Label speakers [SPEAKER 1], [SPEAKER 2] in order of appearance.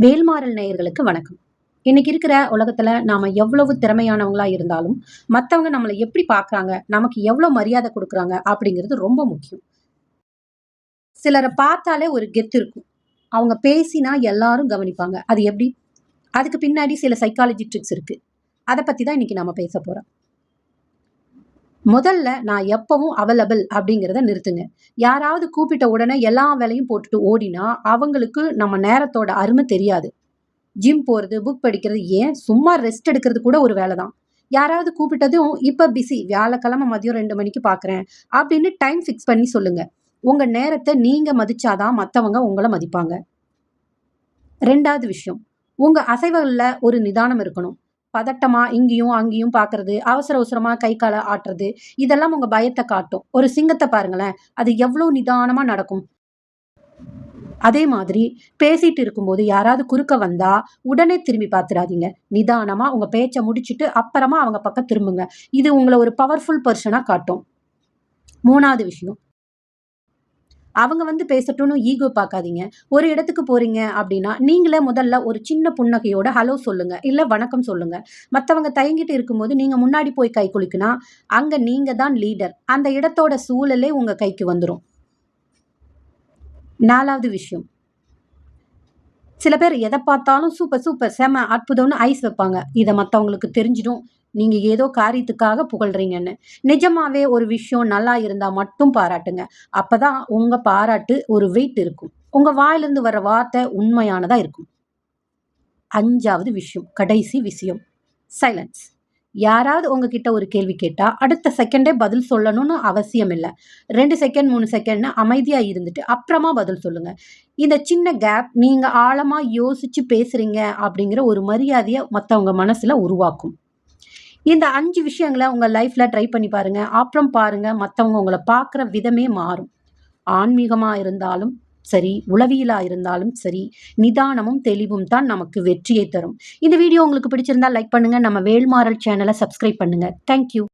[SPEAKER 1] வேல்மாறல் நேயர்களுக்கு வணக்கம். இன்னைக்கு இருக்கிற உலகத்துல நாம எவ்வளவு திறமையானவங்களா இருந்தாலும் மத்தவங்க நம்மளை எப்படி பாக்குறாங்க நமக்கு எவ்வளவு மரியாதை கொடுக்குறாங்க அப்படிங்கிறது ரொம்ப முக்கியம். சிலரை பார்த்தாலே ஒரு கெத்து இருக்கும். அவங்க பேசினா எல்லாரும் கவனிப்பாங்க. அது எப்படி? அதுக்கு பின்னாடி சில சைக்காலஜி ட்ரிக்ஸ் இருக்கு. அதை பத்தி தான் இன்னைக்கு நாம பேச போறோம். முதல்ல நான் எப்பவும் அவைலபிள் அப்படிங்கிறத நிறுத்துங்க. யாராவது கூப்பிட்ட உடனே எல்லா வேலையும் போட்டுட்டு ஓடினா அவங்களுக்கு நம்ம நேரத்தோட அருமை தெரியாது. ஜிம் போகிறது புக் படிக்கிறது ஏன்? சும்மா ரெஸ்ட் எடுக்கிறது கூட ஒரு வேலை தான். யாராவது கூப்பிட்டதும் இப்போ பிஸி வியாழக்கிழமை மதியம் ரெண்டு மணிக்கு பார்க்குறேன் அப்படின்னு டைம் ஃபிக்ஸ் பண்ணி சொல்லுங்கள் உங்கள் நேரத்தை நீங்கள் மதிச்சாதான் மற்றவங்க உங்களை மதிப்பாங்க. ரெண்டாவது விஷயம் உங்கள் அசைவுகளில் ஒரு நிதானம் இருக்கணும். பதட்டமா இங்கேயும் அங்கேயும் பார்க்கறது அவசர அவசரமா கை காலை ஆட்டுறது இதெல்லாம் உங்க பயத்தை காட்டும். ஒரு சிங்கத்தை பாருங்களேன் அது எவ்வளவு நிதானமா நடக்கும். அதே மாதிரி பேசிட்டு இருக்கும்போது யாராவது குறுக்க வந்தா உடனே திரும்பி பார்த்துடாதீங்க நிதானமா உங்க பேச்சை முடிச்சுட்டு அப்புறமா அவங்க பக்கம் திரும்புங்க. இது உங்களை ஒரு பவர்ஃபுல் பர்சனா காட்டும். மூணாவது விஷயம் அவங்க வந்து பேசட்டும்னு ஈகோ பார்க்காதீங்க. ஒரு இடத்துக்கு போறீங்க அப்படின்னா நீங்களே முதல்ல ஒரு சின்ன புன்னகையோட ஹலோ சொல்லுங்க. இல்லை வணக்கம் சொல்லுங்க. மற்றவங்க தயங்கிட்டு இருக்கும்போது நீங்க முன்னாடி போய் கை குலுக்கினா அங்க நீங்க தான் லீடர் அந்த இடத்தோட சூழலே உங்க கைக்கு வந்துடும் நாலாவது விஷயம். சில பேர் எதை பார்த்தாலும் சூப்பர் சூப்பர் செம அற்புதம்னு ஐஸ் வைப்பாங்க. இதை மற்றவங்களுக்கு தெரிஞ்சிடும். நீங்க ஏதோ காரியத்துக்காக புகழ்றீங்கன்னு. நிஜமாவே ஒரு விஷயம் நல்லா இருந்தா மட்டும் பாராட்டுங்க. அப்பதான் உங்க பாராட்டு ஒரு வெயிட் இருக்கும். உங்க வாயிலிருந்து வர வார்த்தை உண்மையானதா இருக்கும். அஞ்சாவது விஷயம் கடைசி விஷயம் சைலன்ஸ் யாராவது உங்ககிட்ட ஒரு கேள்வி கேட்டா அடுத்த செகண்டே பதில் சொல்லணும்னு அவசியம் இல்லை. ரெண்டு செகண்ட் மூணு செகண்ட்னு அமைதியா இருந்துட்டு அப்புறமா பதில் சொல்லுங்க. இந்த சின்ன கேப் நீங்க ஆழமா யோசிச்சு பேசுறீங்க அப்படிங்கிற ஒரு மரியாதையை மற்றவங்க மனசுல உருவாக்கும். இந்த அஞ்சு விஷயங்களை உங்க லைஃப்ல ட்ரை பண்ணி பாருங்க. அப்புறம் பாருங்க மற்றவங்க உங்களை பார்க்குற விதமே மாறும். ஆன்மீகமா இருந்தாலும் சரி உளவியலா இருந்தாலும் சரி நிதானமும் தெளிவும் தான் நமக்கு வெற்றியை தரும். இந்த வீடியோ உங்களுக்கு பிடிச்சிருந்தா லைக் பண்ணுங்க. நம்ம வேல்மாறல் சேனலை சப்ஸ்கிரைப் பண்ணுங்க. தேங்க்யூ